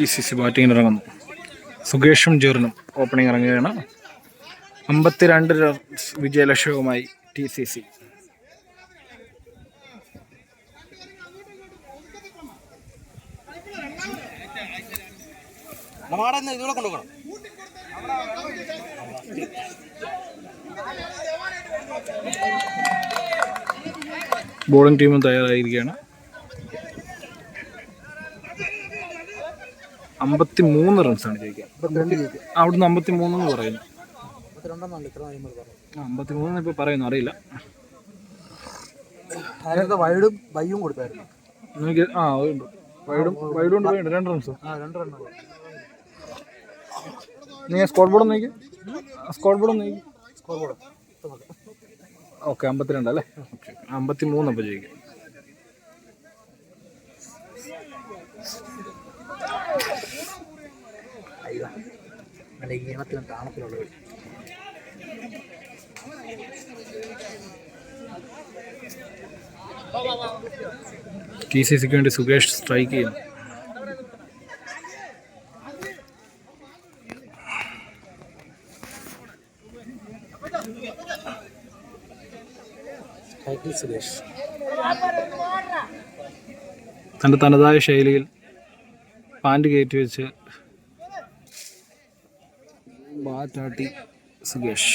T C C ബാറ്റിങ്ങിന് ഇറങ്ങുന്നു. സുകേഷും ജെറിനും opening ഇറങ്ങുകയാണ്. അമ്പത്തിരണ്ട് റൺസ് വിജയലക്ഷ്യവുമായി ടി സി സി. ബോളിംഗ് ടീമും തയ്യാറായിരിക്കുകയാണ്. അമ്പത്തി മൂന്ന് റൺസാണ് ജയിക്കുക അവിടുന്ന് അമ്പത്തി മൂന്നെന്ന് പറയുന്നു. അമ്പത്തി മൂന്നെന്ന് ഇപ്പോൾ പറയുന്നു അറിയില്ല. വൈഡും കൊടുത്തായിരുന്നു. എനിക്ക് ആ അതുണ്ട്. വൈഡും വൈഡും ഉണ്ട് പോയിട്ടുണ്ട് രണ്ട് റൺസ് നീ സ്കോർ ബോർഡ് നോക്കി. സ്കോർ ബോർഡ് നോക്കി. സ്കോർ ബോർഡ് ഓക്കെ അമ്പത്തിരണ്ട് അല്ലേ? ഓക്കെ അമ്പത്തി മൂന്ന് അപ്പോൾ ജയിക്കും. അയ്യോ നല്ല ഈണത്തിലും താണത്തിലുള്ളത് ടി സി സിക്ക് വേണ്ടി സുകേഷ് സ്ട്രൈക്ക് ചെയ്യുന്നു സുരേഷ് തന്റെ തനതായ ശൈലിയിൽ പാന്റ് കയറ്റി വെച്ച് ബാറ്റാട്ടി സുകേഷ്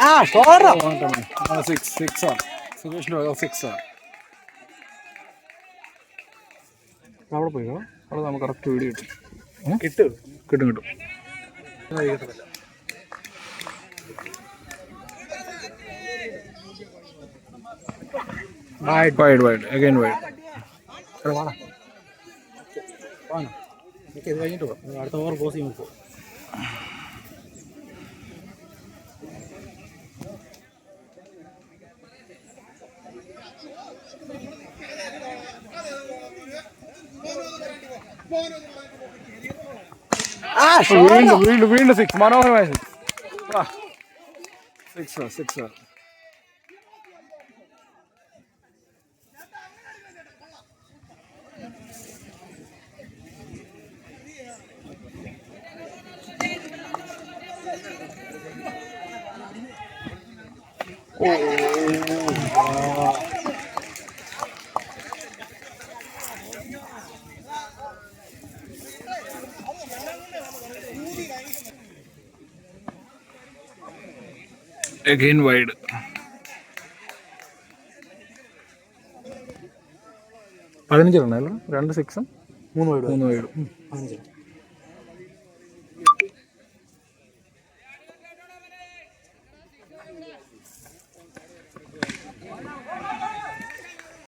ആ ഷോറ. സിക്സ് സിക്സ് ആണ് സുകേഷിന്റെ സിക്സ് ആണ് അവിടെ പോയോ അവിടെ നമുക്ക് കറക്റ്റ് വീഡിയോ കിട്ടും. കിട്ടും. കിട്ടും കിട്ടും. Wide wide wide again wide എനിക്ക് ഇത് കഴിഞ്ഞിട്ട് പോകാം അടുത്ത ഓവർ ക്ലോസ് ചെയ്യുമ്പോൾ പോകും ആ വീണ്ടും വീണ്ടും വീണ്ടും സിക്സ് മനോഹരമായ six six six again wide പതിനഞ്ച് റണ്ണല്ലോ രണ്ട് സിക്സും മൂന്ന് വൈഡ് മൂന്ന് വൈഡും പതിനഞ്ച്